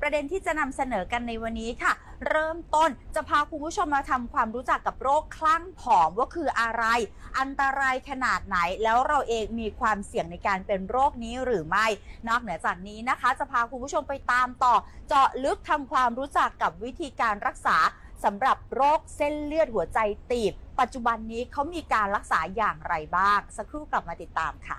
ประเด็นที่จะนำเสนอกันในวันนี้ค่ะ เริ่มต้นจะพาคุณผู้ชมมาทำความรู้จักกับโรคคลั่งผอมว่าคืออะไร อันตรายขนาดไหนแล้วเราเองมีความเสี่ยงในการเป็นโรคนี้หรือไม่ นอกเหนือจากนี้นะคะ จะพาคุณผู้ชมไปตามต่อ เจาะลึกทำความรู้จักกับวิธีการรักษาสำหรับโรคเส้นเลือดหัวใจตีบ ปัจจุบันนี้เขามีการรักษาอย่างไรบ้าง สักครู่กลับมาติดตามค่ะ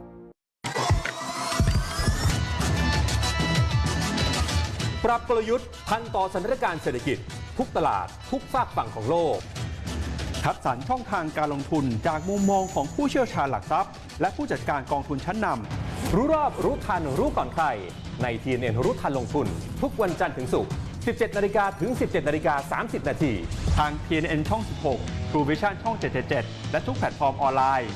ปรับกลยุทธ์ทันต่อสถานการณ์เศรษฐกิจ ทุกตลาด ทุกฝากฝั่งของโลก คัดสรรช่องทางการลงทุนจากมุมมองของผู้เชี่ยวชาญหลักทรัพย์ และผู้จัดการกองทุนชั้นนำรู้รอบรู้ทันรู้ก่อนใคร ใน TNN รู้ทันลงทุน ทุกวันจันทร์ถึงศุกร์ 17 นาฬิกาถึง 17 นาฬิกา 30 นาทีทาง TNN ช่อง 16 True Vision ช่อง 777 และทุกแพลตฟอร์มออนไลน์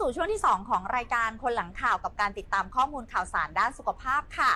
สู่ช่วงที่ 2 ของรายการคนหลังข่าวกับการติดตามข้อมูลข่าวสารด้านสุขภาพค่ะ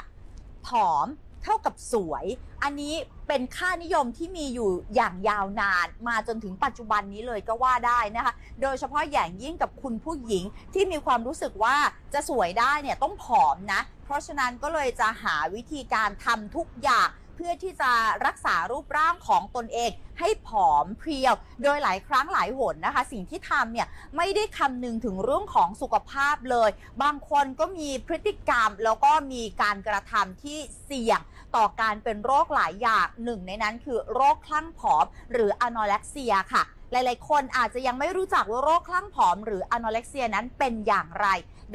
ผอมเท่ากับสวย อันนี้เป็นค่านิยมที่มีอยู่อย่างยาวนานมาจนถึงปัจจุบันนี้เลยก็ว่าได้นะคะ โดยเฉพาะอย่างยิ่งกับคุณผู้หญิงที่มีความรู้สึกว่าจะสวยได้เนี่ยต้องผอมนะ เพราะฉะนั้นก็เลยจะหาวิธีการทำทุกอย่าง เพื่อที่จะรักษารูปร่างของตนเอง ให้ผอมเพรียว โดยหลายครั้งหลายหนนะคะ สิ่งที่ทำเนี่ยไม่ได้คำนึงถึงเรื่องของสุขภาพเลย บางคนก็มีพฤติกรรมแล้วก็มีการกระทำที่เสี่ยงต่อการเป็นโรคหลายอย่างหนึ่งในนั้นคือโรคคลั่งผอม หรืออนอเล็กเซียค่ะ หลายๆ คนอาจจะยังไม่รู้จักว่าโรคคลั่งผอมหรืออนอเร็กเซียนั้นเป็นอย่างไร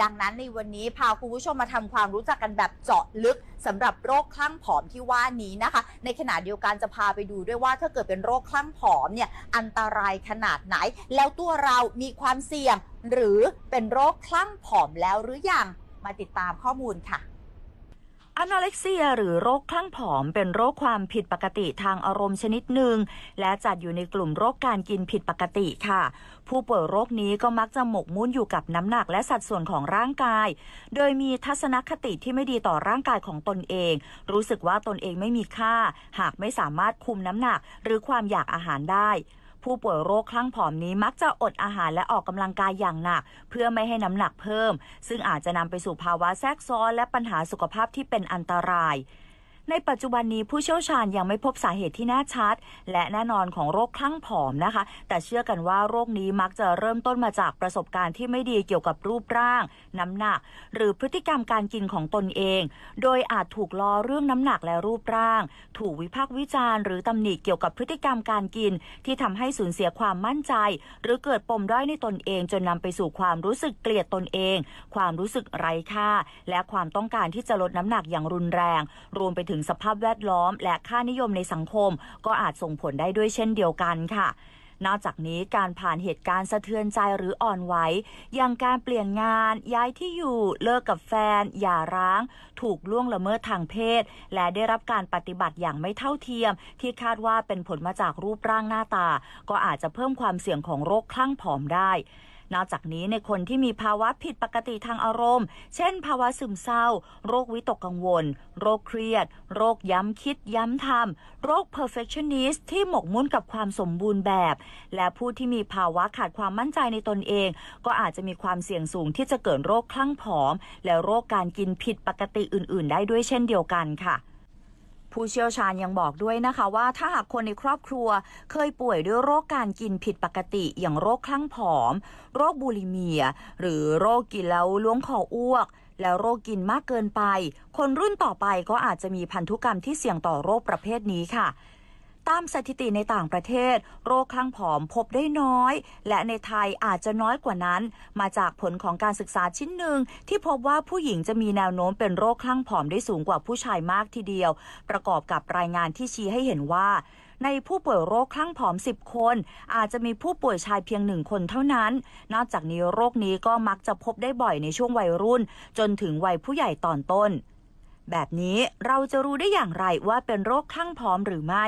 ดังนั้นในวันนี้พาคุณผู้ชมมาทำความรู้จักกันแบบเจาะลึกสำหรับโรคคลั่งผอมที่ว่านี้นะคะ ในขณะเดียวกันจะพาไปดูด้วยว่าถ้าเกิดเป็นโรคคลั่งผอมเนี่ยอันตรายขนาดไหน แล้วตัวเรามีความเสี่ยง หรือเป็นโรคคลั่งผอมแล้วหรือยังมาติดตามข้อมูลค่ะ อนอเร็กเซียหรือโรคคลั่งผอมเป็นโรคความผิดปกติทางอารมณ์ชนิดหนึ่ง และจัดอยู่ในกลุ่มโรคการกินผิดปกติค่ะ ผู้ป่วยโรคนี้ก็มักจะหมกมุ่นอยู่กับน้ำหนักและสัดส่วนของร่างกาย โดยมีทัศนคติที่ไม่ดีต่อร่างกายของตนเอง รู้สึกว่าตนเองไม่มีค่า หากไม่สามารถคุมน้ำหนัก หรือความอยากอาหารได้ ผู้ป่วยโรคคลั่งผอมนี้มักจะอดอาหารและออกกำลังกายอย่างหนัก เพื่อไม่ให้น้ำหนักเพิ่ม ซึ่งอาจจะนำไปสู่ภาวะแทรกซ้อนและปัญหาสุขภาพที่เป็นอันตราย ในปัจจุบันนี้ผู้เชี่ยวชาญยังไม่พบสาเหตุที่แน่ชัด และแน่นอนของโรคคลั่งผอมนะคะ แต่เชื่อกันว่าโรคนี้มักจะเริ่มต้นมาจากประสบการณ์ที่ไม่ดีเกี่ยวกับรูปร่าง น้ำหนัก หรือพฤติกรรมการกินของตนเอง โดยอาจถูกล้อเรื่องน้ำหนักและรูปร่าง ถูกวิพากษ์วิจารณ์หรือตำหนิเกี่ยวกับพฤติกรรมการกิน ที่ทำให้สูญเสียความมั่นใจ หรือเกิดปมด้อยในตนเอง จนนำไปสู่ความรู้สึกเกลียดตนเอง ความรู้สึกไร้ค่า และความต้องการที่จะลดน้ำหนักอย่างรุนแรง รวมไปถึงสภาพแวดล้อม และค่านิยมในสังคม ก็อาจส่งผลได้ด้วยเช่นเดียวกันค่ะ นอกจากนี้การผ่านเหตุการณ์สะเทือนใจหรืออ่อนไหวอย่างการเปลี่ยนงาน ย้ายที่อยู่ เลิกกับแฟน หย่าร้าง ถูกล่วงละเมิดทางเพศ และได้รับการปฏิบัติอย่างไม่เท่าเทียม ที่คาดว่าเป็นผลมาจากรูปร่างหน้าตา ก็อาจจะเพิ่มความเสี่ยงของโรคคลั่งผอมได้ นอกจากนี้ในคนที่มีภาวะผิดปกติทางอารมณ์ เช่น ภาวะซึมเศร้า โรควิตกกังวล โรคเครียด โรคย้ำคิดย้ำทำโรค perfectionist ที่หมกมุ่นกับความสมบูรณ์แบบ และผู้ที่มีภาวะขาดความมั่นใจในตนเอง ก็อาจจะมีความเสี่ยงสูงที่จะเกิดโรคคลั่งผอม และโรคการกินผิดปกติอื่น ๆ ได้ด้วยเช่นเดียวกันค่ะ ผู้เชี่ยวชาญยังบอกด้วยนะคะว่าถ้าหากคนในครอบครัวเคยป่วยด้วยโรคการกินผิดปกติ อย่างโรคคลั่งผอม โรคบูลิเมีย หรือโรคกินแล้วล้วงคออ้วก แล้วโรคกินมากเกินไป คนรุ่นต่อไปก็อาจจะมีพันธุกรรมที่เสี่ยงต่อโรคประเภทนี้ค่ะ ตามสถิติในต่างประเทศ โรคคลั่งผอมพบได้น้อย และในไทยอาจจะน้อยกว่านั้น มาจากผลของการศึกษาชิ้นหนึ่ง ที่พบว่าผู้หญิงจะมีแนวโน้มเป็นโรคคลั่งผอมได้สูงกว่าผู้ชายมากทีเดียว ประกอบกับรายงานที่ชี้ให้เห็นว่าในผู้ป่วยโรคคลั่งผอม 10 คน อาจจะมีผู้ป่วยชายเพียงหนึ่งคนเท่านั้น นอกจากนี้โรคนี้ก็มักจะพบได้บ่อยในช่วงวัยรุ่น จนถึงวัยผู้ใหญ่ตอนต้น แบบนี้เราจะรู้ได้อย่างไรว่าเป็นโรคคลั่งผอมหรือไม่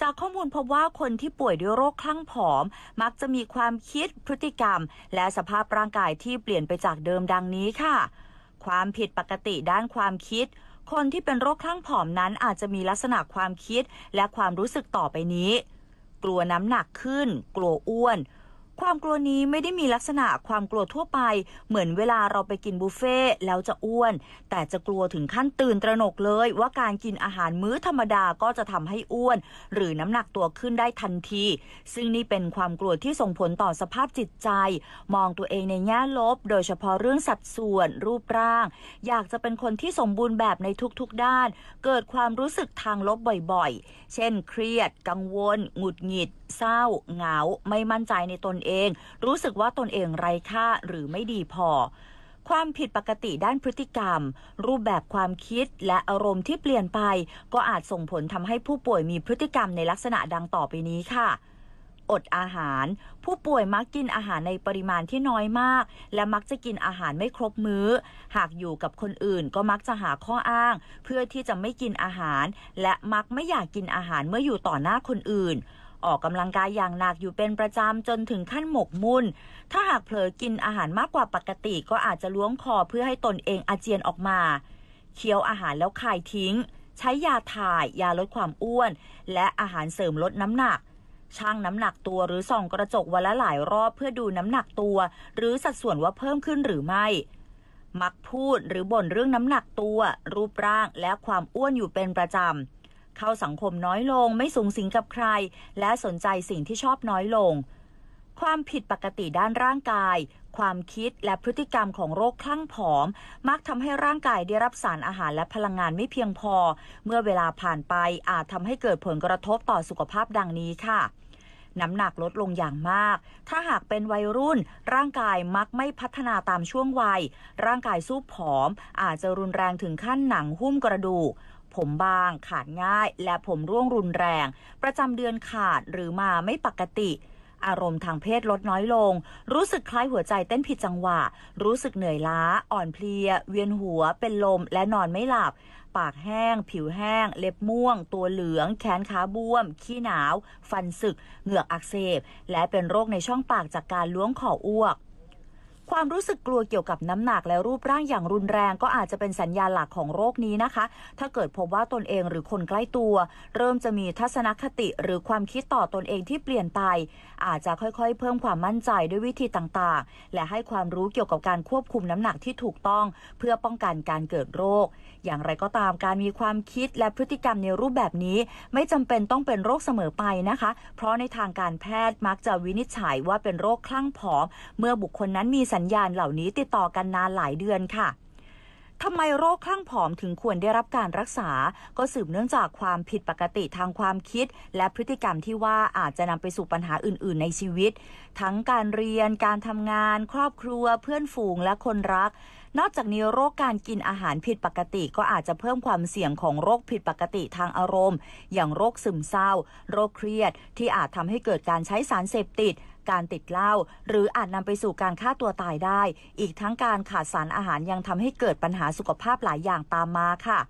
จากข้อมูลพบว่าคนที่ป่วยด้วยโรคคลั่งผอม มักจะมีความคิดพฤติกรรม และสภาพร่างกายที่เปลี่ยนไปจากเดิมดังนี้ค่ะ ความผิดปกติด้านความคิด คนที่เป็นโรคคลั่งผอมนั้นอาจจะมีลักษณะความคิดและความรู้สึกต่อไปนี้ กลัวน้ำหนักขึ้น กลัวอ้วน ความกลัวนี้ไม่ได้มีลักษณะความกลัวทั่วไป เหมือนเวลาเราไปกินบุฟเฟ่แล้วจะอ้วน แต่จะกลัวถึงขั้นตื่นตระหนกเลย ว่าการกินอาหารมื้อธรรมดาก็จะทำให้อ้วน หรือน้ำหนักตัวขึ้นได้ทันที ซึ่งนี่เป็นความกลัวที่ส่งผลต่อสภาพจิตใจ มองตัวเองในแง่ลบ โดยเฉพาะเรื่องสัดส่วน รูปร่าง อยากจะเป็นคนที่สมบูรณ์แบบในทุกๆด้าน เกิดความรู้สึกทางลบบ่อยๆ เช่น เครียด กังวล หงุดหงิดเศร้าเหงา ไม่มั่นใจในตนเอง รู้สึกว่าตนเองไร้ค่าหรือไม่ดีพอ ความผิดปกติด้านพฤติกรรม รูปแบบความคิดและอารมณ์ที่เปลี่ยนไป ก็อาจส่งผลทำให้ผู้ป่วยมีพฤติกรรมในลักษณะดังต่อไปนี้ค่ะอดอาหาร ผู้ป่วยมักกินอาหารในปริมาณที่น้อยมาก และมักจะกินอาหารไม่ครบมื้อ หากอยู่กับคนอื่นก็มักจะหาข้ออ้าง เพื่อที่จะไม่กินอาหาร และมักไม่อยากกินอาหารเมื่ออยู่ต่อหน้าคนอื่น ออกกำลังกายอย่างหนักอยู่เป็นประจำจนถึงขั้นหมกมุ่น ถ้าหากเผลอกินอาหารมากกว่าปกติก็อาจจะล้วงคอเพื่อให้ตนเองอาเจียนออกมา เคี้ยวอาหารแล้วคายทิ้ง ใช้ยาถ่าย ยาลดความอ้วน และอาหารเสริมลดน้ำหนักชั่งน้ำหนักตัวหรือส่องกระจกวันละหลายรอบเพื่อดูน้ำหนักตัว หรือสัดส่วนว่าเพิ่มขึ้นหรือไม่ มักพูดหรือบ่นเรื่องน้ำหนักตัว รูปร่างและความอ้วนอยู่เป็นประจำ เข้าสังคมน้อยลง ไม่สูงสิงกับใคร และสนใจสิ่งที่ชอบน้อยลง ความผิดปกติด้านร่างกาย ความคิดและพฤติกรรมของโรคคลั่งผอม มักทำให้ร่างกายได้รับสารอาหารและพลังงานไม่เพียงพอ เมื่อเวลาผ่านไปอาจทำให้เกิดผลกระทบต่อสุขภาพดังนี้ค่ะน้ำหนักลดลงอย่างมาก ถ้าหากเป็นวัยรุ่น ร่างกายมักไม่พัฒนาตามช่วงวัย ร่างกายสู้ผอม อาจจะรุนแรงถึงขั้นหนังหุ้มกระดูก ผมบาง ขาดง่าย และผมร่วงรุนแรง ประจำเดือนขาดหรือมาไม่ปกติ อารมณ์ทางเพศลดน้อยลง รู้สึกคล้ายหัวใจเต้นผิดจังหวะ รู้สึกเหนื่อยล้า อ่อนเพลีย เวียนหัว เป็นลม และนอนไม่หลับ ปากแห้ง ผิวแห้ง เล็บม่วง ตัวเหลือง แขนขาบวม ขี้หนาว ฟันสึก เหงือกอักเสบ และเป็นโรคในช่องปากจากการล้วงขออ้วก ความรู้สึกกลัวเกี่ยวกับน้ำหนักและรูปร่างอย่างรุนแรงก็อาจจะเป็นสัญญาณหลักของโรคนี้นะคะ ถ้าเกิดพบว่าตนเองหรือคนใกล้ตัว เริ่มจะมีทัศนคติหรือความคิดต่อตนเองที่เปลี่ยนไป อาจจะค่อยๆ เพิ่มความมั่นใจด้วยวิธีต่างๆ และให้ความรู้เกี่ยวกับการควบคุมน้ำหนักที่ถูกต้อง เพื่อป้องกันการเกิดโรค อย่างไรก็ตามการมีความคิดและพฤติกรรมในรูปแบบนี้ ไม่จำเป็นต้องเป็นโรคเสมอไปนะคะ เพราะในทางการแพทย์มักจะวินิจฉัยว่าเป็นโรคคลั่งผอม เมื่อบุคคลนั้นมีสัญญาณเหล่านี้ติดต่อกันนานหลายเดือนค่ะทำไมโรคคลั่งผอมถึงควรได้รับการรักษา ก็สืบเนื่องจากความผิดปกติทางความคิด และพฤติกรรมที่ว่าอาจจะนำไปสู่ปัญหาอื่น ๆ ในชีวิต ทั้งการเรียน การทำงาน ครอบครัว เพื่อนฝูงและคนรัก นอกจากนี้โรคการกินอาหารผิดปกติก็อาจจะเพิ่มความเสี่ยงของโรคผิดปกติทางอารมณ์ อย่างโรคซึมเศร้า โรคเครียด ที่อาจทำให้เกิดการใช้สารเสพติดการติดเหล้าหรืออาจนำไปสู่การฆ่าตัวตายได้ อีกทั้งการขาดสารอาหารยังทำให้เกิดปัญหาสุขภาพหลายอย่างตามมาค่ะ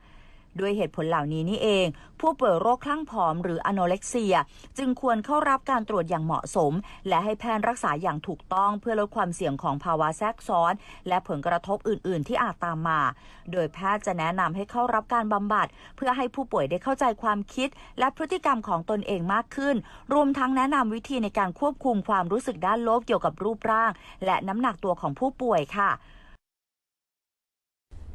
ด้วยเหตุผลเหล่านี้นี่เอง ผู้ป่วยโรคคลั่งผอมหรืออโนเล็กเซีย จึงควรเข้ารับการตรวจอย่างเหมาะสม และให้แพทย์รักษาอย่างถูกต้องเพื่อลดความเสี่ยงของภาวะแทรกซ้อน และผลกระทบอื่น ๆ ที่อาจตามมา โดยแพทย์จะแนะนำให้เข้ารับการบำบัด เพื่อให้ผู้ป่วยได้เข้าใจความคิด และพฤติกรรมของตนเองมากขึ้น รวมทั้งแนะนำวิธีในการควบคุมความรู้สึกด้านลบเกี่ยวกับรูปร่าง และน้ำหนักตัวของผู้ป่วยค่ะ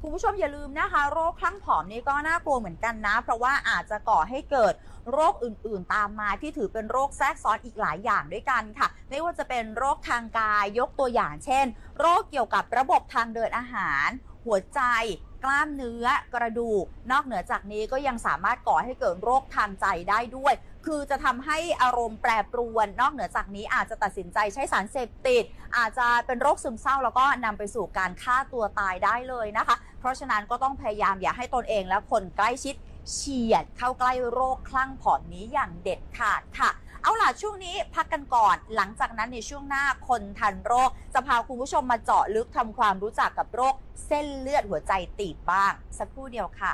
คุณผู้ชมอย่าลืมนะคะ โรคคลั่งผอมนี่ก็น่ากลัวเหมือนกันนะ เพราะว่าอาจจะก่อให้เกิดโรคอื่นๆ ตามมาที่ถือเป็นโรคแทรกซ้อนอีกหลายอย่างด้วยกันค่ะ ไม่ว่าจะเป็นโรคทางกายยกตัวอย่างเช่น โรคเกี่ยวกับระบบทางเดินอาหาร หัวใจ กล้ามเนื้อ กระดูก นอกเหนือจากนี้ก็ยังสามารถก่อให้เกิดโรคทางใจได้ด้วยคือจะทำให้อารมณ์แปรปรวน นอกเหนือจากนี้อาจจะตัดสินใจใช้สารเสพติด อาจจะเป็นโรคซึมเศร้าแล้วก็นำไปสู่การฆ่าตัวตายได้เลยนะคะ เพราะฉะนั้นก็ต้องพยายามอย่าให้ตนเองและคนใกล้ชิดเฉียดเข้าใกล้โรคคลั่งผอมนี้อย่างเด็ดขาดค่ะ เอาล่ะช่วงนี้พักกันก่อน หลังจากนั้นในช่วงหน้าคนทันโรค จะพาคุณผู้ชมมาเจาะลึกทำความรู้จักกับโรค เส้นเลือดหัวใจตีบบ้าง สักครู่เดียวค่ะ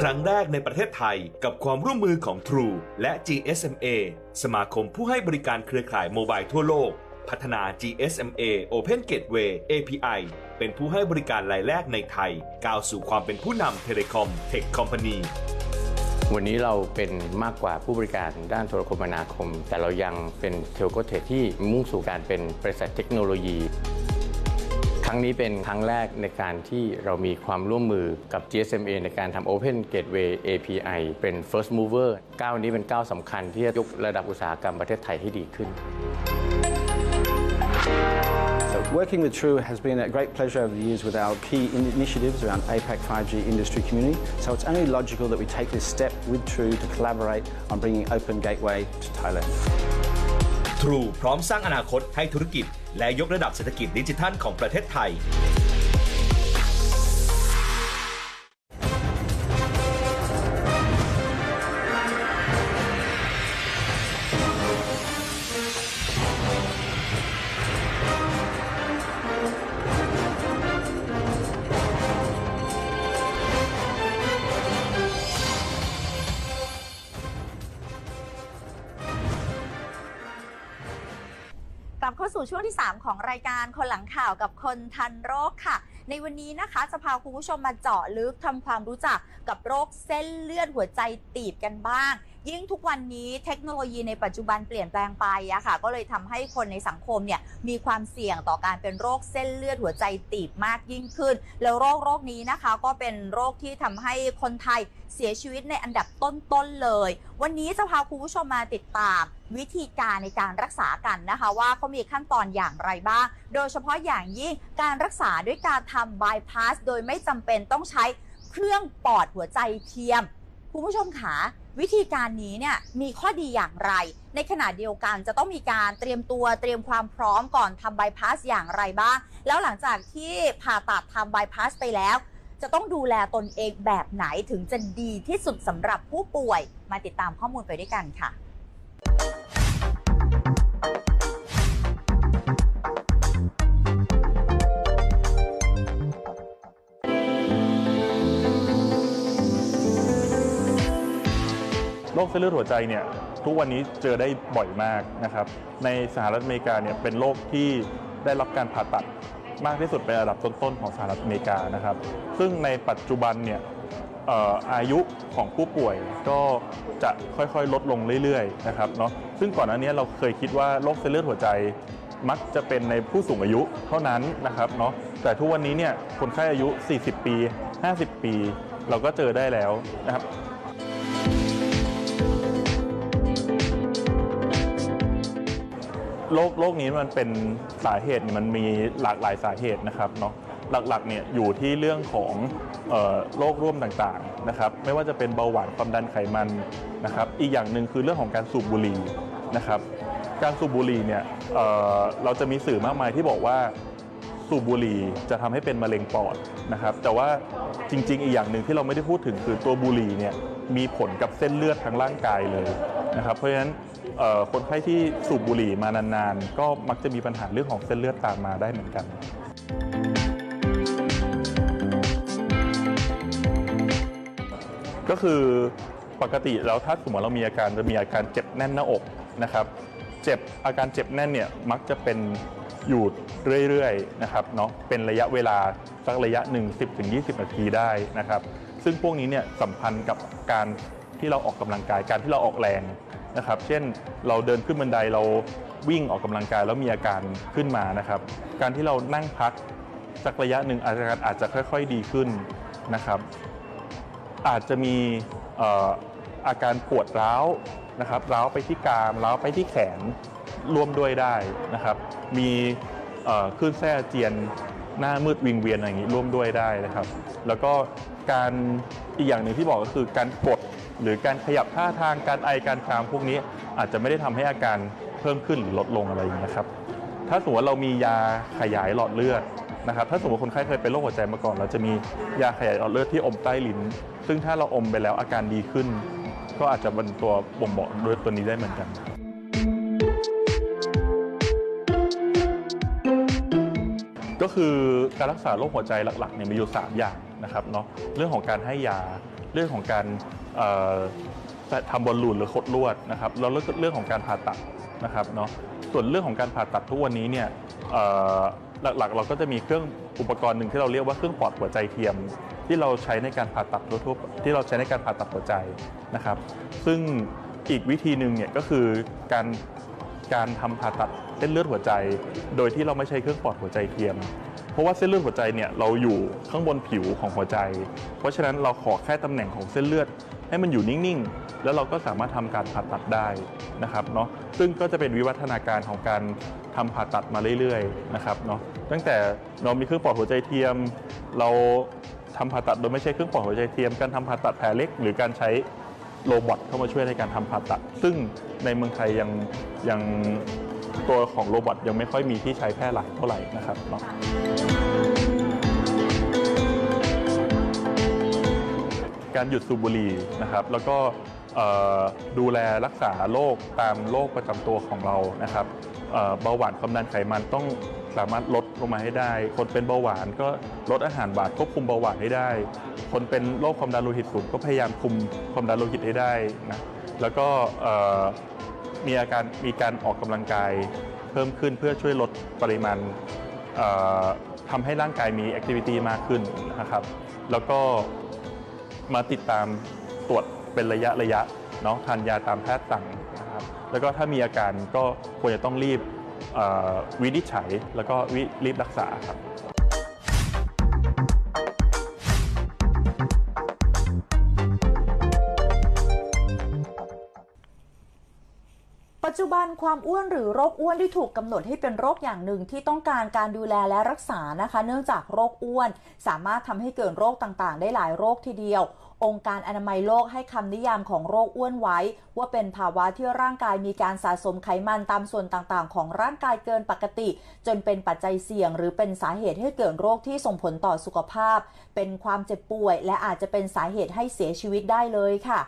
ครั้งแรกในประเทศไทยกับความร่วมมือของ True และ GSMA สมาคมผู้ให้บริการเครือข่ายโมบายทั่วโลก พัฒนา GSMA Open Gateway API เป็นผู้ให้บริการรายแรกในไทย ก้าวสู่ความเป็นผู้นำเทเลคอมเทคคอมพานีวันนี้เราเป็นมากกว่าผู้บริการด้านโทรคมนาคม แต่เรายังเป็นเทลโกเทคที่มุ่งสู่การเป็นบริษัทเทคโนโลยี ครั้งนี้เป็นครั้งแรกในการที่เรามีความร่วมมือกับ GSMA ในการทำ Open Gateway API เป็น First Mover ก้าวนี้เป็นก้าวสำคัญที่จะยกระดับอุตสาหกรรมประเทศไทยให้ดีขึ้น So working with True has been a great pleasure over the years with our key in- initiatives around APAC 5G industry community. So it's only logical that we take this step with True to collaborate on bringing Open Gateway to Thailand. True พร้อมสร้างอนาคตให้ธุรกิจ และยกระดับเศรษฐกิจดิจิทัลของประเทศไทย สู่ช่วงที่ 3 ของรายการคนหลังข่าวกับคนทันโรคค่ะ ในวันนี้นะคะจะพาคุณผู้ชมมาเจาะลึกทำความรู้จักกับโรคเส้นเลือดหัวใจตีบกันบ้าง ยิ่งทุกวันนี้เทคโนโลยีในปัจจุบันเปลี่ยนแปลงไปอะค่ะ ก็เลยทำให้คนในสังคมเนี่ยมีความเสี่ยงต่อการเป็นโรคเส้นเลือดหัวใจตีบมากยิ่งขึ้น แล้วโรคโรคนี้นะคะ ก็เป็นโรคที่ทำให้คนไทยเสียชีวิตในอันดับต้นๆเลย วันนี้จะพาคุณผู้ชมมาติดตามวิธีการในการรักษากันนะคะ ว่าเขามีขั้นตอนอย่างไรบ้าง โดยเฉพาะอย่างยิ่งการรักษาด้วยการทำบายพาสโดยไม่จำเป็นต้องใช้เครื่องปอดหัวใจเทียม คุณผู้ชมขา วิธีการนี้เนี่ยมีข้อดีอย่างไร ในขณะเดียวกันจะต้องมีการเตรียมตัวเตรียมความพร้อมก่อนทำบายพาสอย่างไรบ้าง แล้วหลังจากที่ผ่าตัดทำบายพาสไปแล้ว จะต้องดูแลตนเองแบบไหนถึงจะดีที่สุดสำหรับผู้ป่วย มาติดตามข้อมูลไปด้วยกันค่ะ คเส้นเลือดหัวใจเนี่ยทุกวันนี้เจอได้บ่อยมากนะครับ ในสหรัฐอเมริกาเนี่ยเป็นโรคที่ได้รับการผ่าตัดมากที่สุดเป็นอันดับต้นๆของสหรัฐอเมริกานะครับ ซึ่งในปัจจุบันเนี่ยเอ่ออายุของผู้ป่วยก็จะค่อยๆ ลดลงเรื่อยๆนะครับเนาะซึ่งก่อนหน้านี้เราเคยคิดว่าโรคเส้นเลือดหัวใจมักจะเป็นในผู้สูงอายุเท่านั้นนะครับเนาะแต่ทุกวันนี้เนี่ยคนไข้อายุ 40 ปี 50 ปี เราก็เจอได้แล้วนะครับ โรคโรคนี้มันเป็นสาเหตุมันมีหลากหลายสาเหตุนะครับเนาะหลักๆเนี่ยอยู่ที่เรื่องของโรคร่วมต่างๆนะครับ ไม่ว่าจะเป็นเบาหวานความดันไขมันนะครับ อีกอย่างหนึ่งคือเรื่องของการสูบบุหรี่นะครับ การสูบบุหรี่เนี่ยเเราจะมีสื่อมากมายที่บอกว่าสูบบุหรี่จะทำให้เป็นมะเร็งปอดนะครับ แต่ว่าจริง ๆ อีกอย่างหนึ่งที่เราไม่ได้พูดถึงคือตัวบุหรี่เนี่ยมีผลกับเส้นเลือดทั้งร่างกายเลยนะครับ เพราะฉะนั้น คนไข้ที่สูบบุหรี่มานานๆ ก็มักจะมีปัญหาเรื่องของเส้นเลือดตามมาได้เหมือนกันก็คือปกติแล้วถ้าสมมติเรามีอาการจะมีอาการเจ็บแน่นหน้าอกนะครับ เจ็บอาการเจ็บแน่นเนี่ยมักจะเป็นอยู่เรื่อยๆนะครับเนาะเป็นระยะเวลาสักระยะหนึ่ง10-20นาทีได้นะครับ ซึ่งพวกนี้เนี่ยสัมพันธ์กับการที่เราออกกำลังกายการที่เราออกแรง นะครับ เช่นเราเดินขึ้นบันไดเราวิ่งออกกำลังกายแล้วมีอาการขึ้นมานะครับ การที่เรานั่งพักสักระยะหนึ่งอาการอาจจะค่อยๆดีขึ้นนะครับ อาจจะมีอาการปวดร้าวนะครับร้าวไปที่กรามร้าวไปที่แขนร่วมด้วยได้นะครับ มีคลื่นแส้เจียนหน้ามืดวิงเวียนอะไรอย่างนี้ร่วมด้วยได้นะครับ แล้วก็การอีกอย่างหนึ่งที่บอกก็คือการกด หรือการขยับท่าทางการไอการคลามพวกนี้อาจจะไม่ได้ทำให้อาการเพิ่มขึ้นหรือลดลงอะไรอย่างนี้ครับถ้าสมมติว่าเรามียาขยายหลอดเลือดนะครับถ้าสมมติคนไข้เคยเป็นโรคหัวใจมาก่อน เราจะมียาขยายหลอดเลือดที่อมใต้ลิ้น ซึ่งถ้าเราอมไปแล้วอาการดีขึ้น ก็อาจจะเป็นตัวบ่งบอกด้วยตัวนี้ได้เหมือนกันก็คือการรักษาโรคหัวใจหลักๆเนี่ยมีอยู่ 3 อย่างนะครับเนาะเรื่องของการให้ยาเรื่องของการ ทำบอลลูนหรือคดลวดนะครับแล้วเรื่องของการผ่าตัดนะครับเนาะส่วนเรื่องของการผ่าตัดทุกวันนี้เนี่ยหลักๆเราก็จะมีเครื่องอุปกรณ์หนึ่งที่เราเรียกว่าเครื่องปอดหัวใจเทียม ที่เราใช้ในการผ่าตัดทั่วๆที่เราใช้ในการผ่าตัดหัวใจนะครับ ซึ่งอีกวิธีหนึ่งเนี่ยก็คือการการทำผ่าตัดเส้นเลือดหัวใจ โดยที่เราไม่ใช้เครื่องปอดหัวใจเทียม เพราะว่าเส้นเลือดหัวใจเนี่ยเราอยู่ข้างบนผิวของหัวใจ เพราะฉะนั้นเราขอแค่ตำแหน่งของเส้นเลือด ให้มันอยู่นิ่งๆ แล้วเราก็สามารถทำการผ่าตัดได้นะครับเนาะซึ่งก็จะเป็นวิวัฒนาการของการทำผ่าตัดมาเรื่อยๆนะครับเนาะตั้งแต่เรามีเครื่องปอดหัวใจเทียม เราทำผ่าตัดโดยไม่ใช่เครื่องปอดหัวใจเทียม การทำผ่าตัดแผลเล็ก หรือการใช้โรบอทเข้ามาช่วยในการทำผ่าตัด ซึ่งในเมืองไทยยังยัง ตัวของโรบอทยังไม่ค่อยมีที่ใช้แพร่หลายเท่าไหร่นะครับเนาะการหยุดสูบบุหรี่นะครับแล้วก็ดูแลรักษาโรคตามโรคประจำตัวของเรานะครับเบาหวานความดันไขมันต้องสามารถลดลงมาให้ได้ คนเป็นเบาหวานก็ลดอาหารหวานควบคุมเบาหวานให้ได้ คนเป็นโรคความดันโลหิตสูงก็พยายามคุมความดันโลหิตให้ได้นะแล้วก็ มีอาการมีการออกกำลังกายเพิ่มขึ้นเพื่อช่วยลดปริมาณทำให้ร่างกายมีแอคทิวิตี้มากขึ้นนะครับแล้วก็มาติดตามตรวจเป็นระยะระยะเนาะทานยาตามแพทย์สั่งนะครับแล้วก็ถ้ามีอาการก็ควรจะต้องรีบวินิจฉัย แล้วก็วิรีบรักษาครับ บันความอ้วนหรือโรคอ้วนที่ถูกกำหนดให้เป็นโรคอย่างหนึ่งที่ต้องการการดูแลและรักษานะคะ เนื่องจากโรคอ้วน สามารถทำให้เกิดโรคต่างๆ ได้หลายโรคทีเดียว องค์การอนามัยโลกให้คำนิยามของโรคอ้วนไว้ ว่าเป็นภาวะที่ร่างกายมีการสะสมไขมันตามส่วนต่างๆ ของร่างกายเกินปกติ จนเป็นปัจจัยเสี่ยง หรือเป็นสาเหตุให้เกิดโรคที่ส่งผลต่อสุขภาพ เป็นความเจ็บป่วย และอาจจะเป็นสาเหตุให้เสียชีวิตได้เลยค่ะ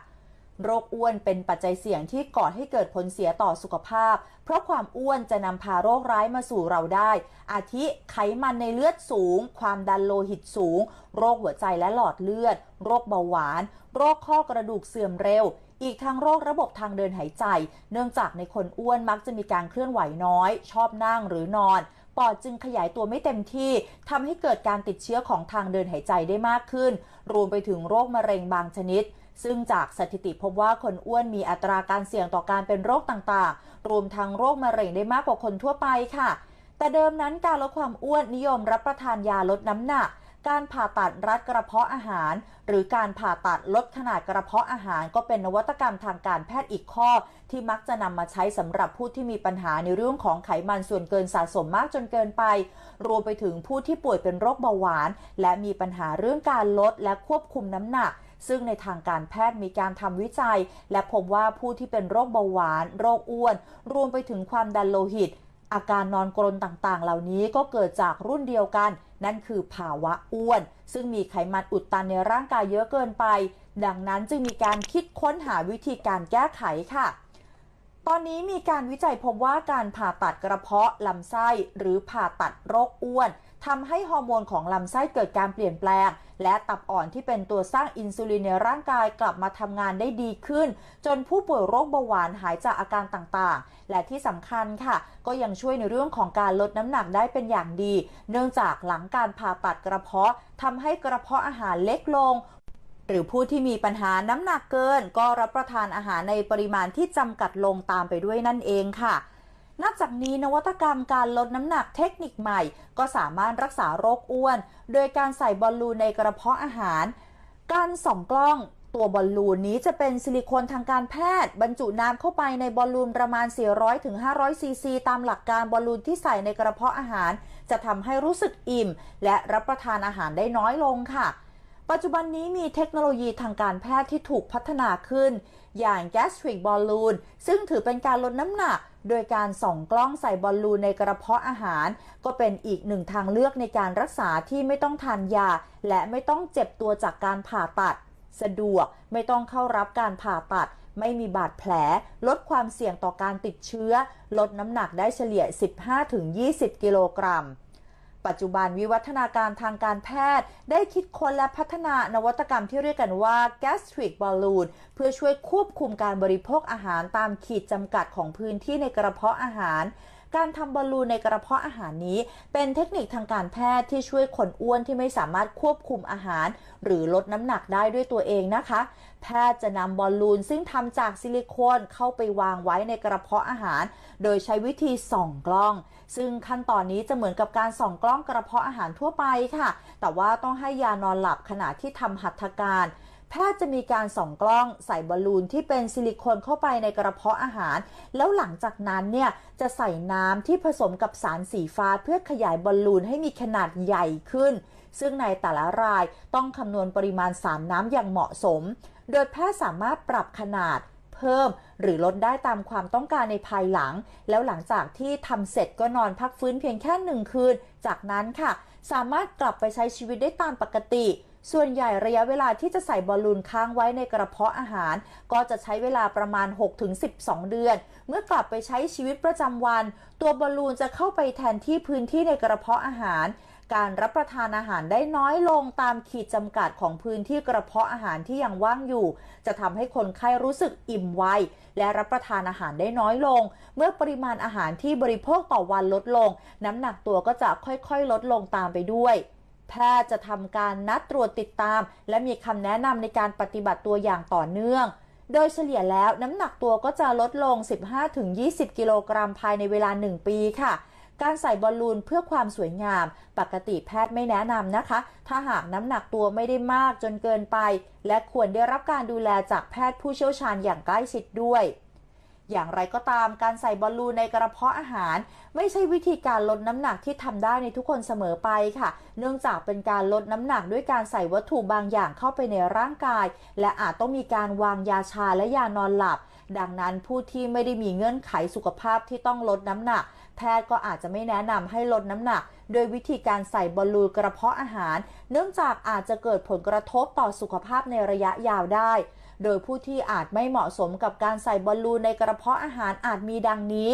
โรคอ้วนเป็นปัจจัยเสี่ยงที่ก่อให้เกิดผลเสียต่อสุขภาพ เพราะความอ้วนจะนำพาโรคร้ายมาสู่เราได้ อาทิไขมันในเลือดสูง ความดันโลหิตสูง โรคหัวใจและหลอดเลือด โรคเบาหวาน โรคข้อกระดูกเสื่อมเร็ว อีกทั้งโรคระบบทางเดินหายใจ เนื่องจากในคนอ้วนมักจะมีการเคลื่อนไหวน้อย ชอบนั่งหรือนอนปอดจึงขยายตัวไม่เต็มที่ทำให้เกิดการติดเชื้อของทางเดินหายใจได้มากขึ้น รวมไปถึงโรคมะเร็งบางชนิด ซึ่งจากสถิติพบว่าคนอ้วนมีอัตราการเสี่ยงต่อการเป็นโรคต่างๆ รวมทั้งโรคมะเร็งได้มากกว่าคนทั่วไปค่ะ แต่เดิมนั้นการลดความอ้วนนิยมรับประทานยาลดน้ำหนัก การผ่าตัดรัดกระเพาะอาหาร หรือการผ่าตัดลดขนาดกระเพาะอาหาร ก็เป็นนวัตกรรมทางการแพทย์อีกข้อ ที่มักจะนำมาใช้สำหรับผู้ที่มีปัญหาในเรื่องของไขมันส่วนเกินสะสมมากจนเกินไป รวมไปถึงผู้ที่ป่วยเป็นโรคเบาหวาน และมีปัญหาเรื่องการลดและควบคุมน้ำหนัก ซึ่งในทางการแพทย์มีการทำวิจัย และพบว่าผู้ที่เป็นโรคเบาหวาน โรคอ้วน รวมไปถึงความดันโลหิต อาการนอนกรนต่างๆ เหล่านี้ก็เกิดจากรุ่นเดียวกัน นั่นคือภาวะอ้วน ซึ่งมีไขมันอุดตันในร่างกายเยอะเกินไป ดังนั้นจึงมีการคิดค้นหาวิธีการแก้ไขค่ะตอนนี้มีการวิจัยพบว่าการผ่าตัดกระเพาะลำไส้ หรือผ่าตัดโรคอ้วนทำให้ฮอร์โมนของลำไส้เกิดการเปลี่ยนแปลง และตับอ่อนที่เป็นตัวสร้างอินซูลินในร่างกายกลับมาทำงานได้ดีขึ้น จนผู้ป่วยโรคเบาหวานหายจากอาการต่างๆ และที่สำคัญค่ะ ก็ยังช่วยในเรื่องของการลดน้ำหนักได้เป็นอย่างดี เนื่องจากหลังการผ่าตัดกระเพาะทำให้กระเพาะอาหารเล็กลงหรือผู้ที่มีปัญหาน้ำหนักเกิน ก็รับประทานอาหารในปริมาณที่จำกัดลงตามไปด้วยนั่นเองค่ะ นอกจากนี้นวัตกรรมการลดน้ำหนักเทคนิคใหม่ ก็สามารถรักษาโรคอ้วน โดยการใส่บอลลูนในกระเพาะอาหาร การส่องกล้องตัวบอลลูนนี้จะเป็นซิลิโคนทางการแพทย์ บรรจุน้ำเข้าไปในบอลลูนประมาณ 400-500 ซีซี ตามหลักการบอลลูนที่ใส่ในกระเพาะอาหาร จะทำให้รู้สึกอิ่ม และรับประทานอาหารได้น้อยลงค่ะ ปัจจุบันนี้มีเทคโนโลยีทางการแพทย์ที่ถูกพัฒนาขึ้น อย่าง gastric balloon ซึ่งถือเป็นการลดน้ำหนัก โดยการส่องกล้องใส่บอลลูนในกระเพาะอาหาร ก็เป็นอีกหนึ่งทางเลือกในการรักษาที่ไม่ต้องทานยา และไม่ต้องเจ็บตัวจากการผ่าตัด สะดวกไม่ต้องเข้ารับการผ่าตัด ไม่มีบาดแผล ลดความเสี่ยงต่อการติดเชื้อ ลดน้ำหนักได้เฉลี่ย 15-20 กิโลกรัม ปัจจุบันวิวัฒนาการทางการแพทย์ ได้คิดค้นและพัฒนานวัตกรรมที่เรียกกันว่า gastric balloon เพื่อช่วยควบคุมการบริโภคอาหารตามขีดจำกัดของพื้นที่ในกระเพาะอาหาร การทำบอลลูนในกระเพาะอาหารนี้ เป็นเทคนิคทางการแพทย์ที่ช่วยคนอ้วนที่ไม่สามารถควบคุมอาหาร หรือลดน้ำหนักได้ด้วยตัวเองนะคะ แพทย์จะนำบอลลูนซึ่งทำจากซิลิโคนเข้าไปวางไว้ในกระเพาะอาหาร โดยใช้วิธีส่องกล้อง ซึ่งขั้นตอนนี้จะเหมือนกับการส่องกล้องกระเพาะอาหารทั่วไปค่ะ แต่ว่าต้องให้ยานอนหลับขณะที่ทำหัตถการแพทย์จะมีการส่องกล้องใส่บอลลูนที่เป็นซิลิโคนเข้าไปในกระเพาะอาหาร แล้วหลังจากนั้นเนี่ยจะใส่น้ำที่ผสมกับสารสีฟ้าเพื่อขยายบอลลูนให้มีขนาดใหญ่ขึ้น ซึ่งในแต่ละรายต้องคำนวณปริมาณสารน้ำอย่างเหมาะสม โดยแพทย์สามารถปรับขนาดเพิ่ม หรือลดได้ตามความต้องการในภายหลัง แล้วหลังจากที่ทำเสร็จก็นอนพักฟื้นเพียงแค่หนึ่งคืน จากนั้นค่ะ สามารถกลับไปใช้ชีวิตได้ตามปกติส่วนใหญ่ระยะเวลาที่จะใส่บอลลูนค้างไว้ในกระเพาะอาหาร ก็จะใช้เวลาประมาณ 6-12 เดือน เมื่อกลับไปใช้ชีวิตประจำวัน ตัวบอลลูนจะเข้าไปแทนที่พื้นที่ในกระเพาะอาหาร การรับประทานอาหารได้น้อยลงตามขีดจำกัดของพื้นที่กระเพาะอาหารที่ยังว่างอยู่ จะทำให้คนไข้รู้สึกอิ่มไวและรับประทานอาหารได้น้อยลง เมื่อปริมาณอาหารที่บริโภคต่อวันลดลง น้ำหนักตัวก็จะค่อยๆ ลดลงตามไปด้วยแพทย์จะทำการนัดตรวจติดตาม และมีคำแนะนำในการปฏิบัติตัวอย่างต่อเนื่อง โดยเฉลี่ยแล้วน้ำหนักตัวก็จะลดลง 15-20 กิโลกรัมภายในเวลา 1 ปีค่ะ การใส่บอลลูนเพื่อความสวยงาม ปกติแพทย์ไม่แนะนำนะคะ ถ้าหากน้ำหนักตัวไม่ได้มากจนเกินไป และควรได้รับการดูแลจากแพทย์ผู้เชี่ยวชาญอย่างใกล้ชิดด้วยอย่างไรก็ตามการใส่บอลลูนในกระเพาะอาหาร ไม่ใช่วิธีการลดน้ำหนักที่ทำได้ในทุกคนเสมอไปค่ะ เนื่องจากเป็นการลดน้ำหนักด้วยการใส่วัตถุบางอย่างเข้าไปในร่างกาย และอาจต้องมีการวางยาชาและยานอนหลับ ดังนั้นผู้ที่ไม่ได้มีเงื่อนไขสุขภาพที่ต้องลดน้ำหนัก แพทย์ก็อาจจะไม่แนะนำให้ลดน้ำหนัก โดยวิธีการใส่บอลลูนกระเพาะอาหาร เนื่องจากอาจจะเกิดผลกระทบต่อสุขภาพในระยะยาวได้ โดยผู้ที่อาจไม่เหมาะสมกับการใส่บอลลูนในกระเพาะอาหารอาจมีดังนี้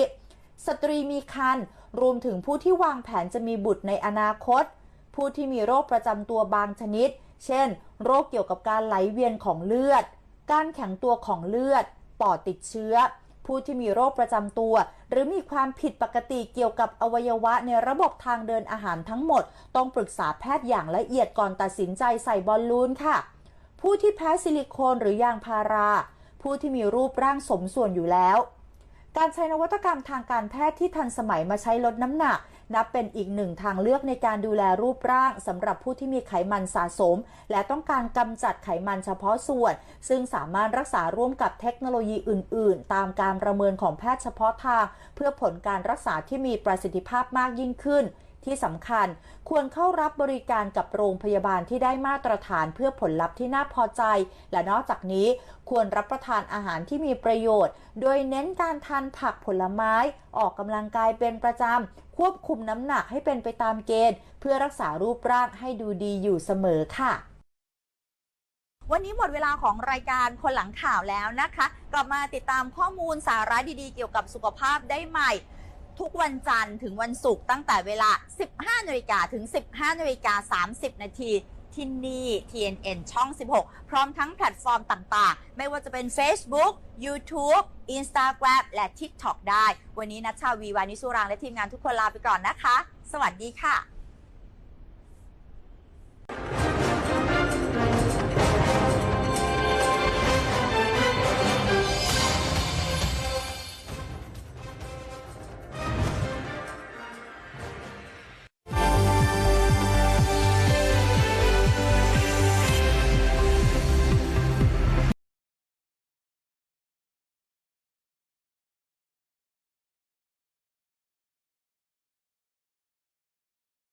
สตรีมีครรภ์รวมถึงผู้ที่วางแผนจะมีบุตรในอนาคต ผู้ที่มีโรคประจำตัวบางชนิด เช่น โรคเกี่ยวกับการไหลเวียนของเลือด การแข็งตัวของเลือด ปอดติดเชื้อ ผู้ที่มีโรคประจำตัว หรือมีความผิดปกติเกี่ยวกับอวัยวะในระบบทางเดินอาหารทั้งหมด ต้องปรึกษาแพทย์อย่างละเอียดก่อนตัดสินใจใส่บอลลูนค่ะ ผู้ที่แพ้ซิลิโคนหรือยางพารา ผู้ที่มีรูปร่างสมส่วนอยู่แล้ว การใช้นวัตกรรมทางการแพทย์ที่ทันสมัยมาใช้ลดน้ำหนัก นับเป็นอีกหนึ่งทางเลือกในการดูแลรูปร่างสำหรับผู้ที่มีไขมันสะสม และต้องการกำจัดไขมันเฉพาะส่วน ซึ่งสามารถรักษาร่วมกับเทคโนโลยีอื่น ๆ ตามการประเมินของแพทย์เฉพาะทาง เพื่อผลการรักษาที่มีประสิทธิภาพมากยิ่งขึ้น ที่สำคัญควรเข้ารับบริการกับโรงพยาบาลที่ได้มาตรฐานเพื่อผลลัพธ์ที่น่าพอใจ และนอกจากนี้ควรรับประทานอาหารที่มีประโยชน์ โดยเน้นการทานผักผลไม้ ออกกำลังกายเป็นประจำ ควบคุมน้ำหนักให้เป็นไปตามเกณฑ์ เพื่อรักษารูปร่างให้ดูดีอยู่เสมอค่ะวันนี้หมดเวลาของรายการคนหลังข่าวแล้วนะคะ กลับมาติดตามข้อมูลสาระดีๆ เกี่ยวกับสุขภาพได้ใหม่ ทุกวันจันทร์ถึงวันศุกร์ตั้งแต่เวลา 15นาฬิกาถึง 15นาฬิกา30 นาทีที่นี่ TNN ช่อง 16 พร้อมทั้งแพลตฟอร์มต่างๆ ไม่ว่าจะเป็น Facebook YouTube Instagram และ TikTok ได้ วันนี้นัชชาวีวานิสุรางและทีมงานทุกคนลาไปก่อนนะคะ สวัสดีค่ะ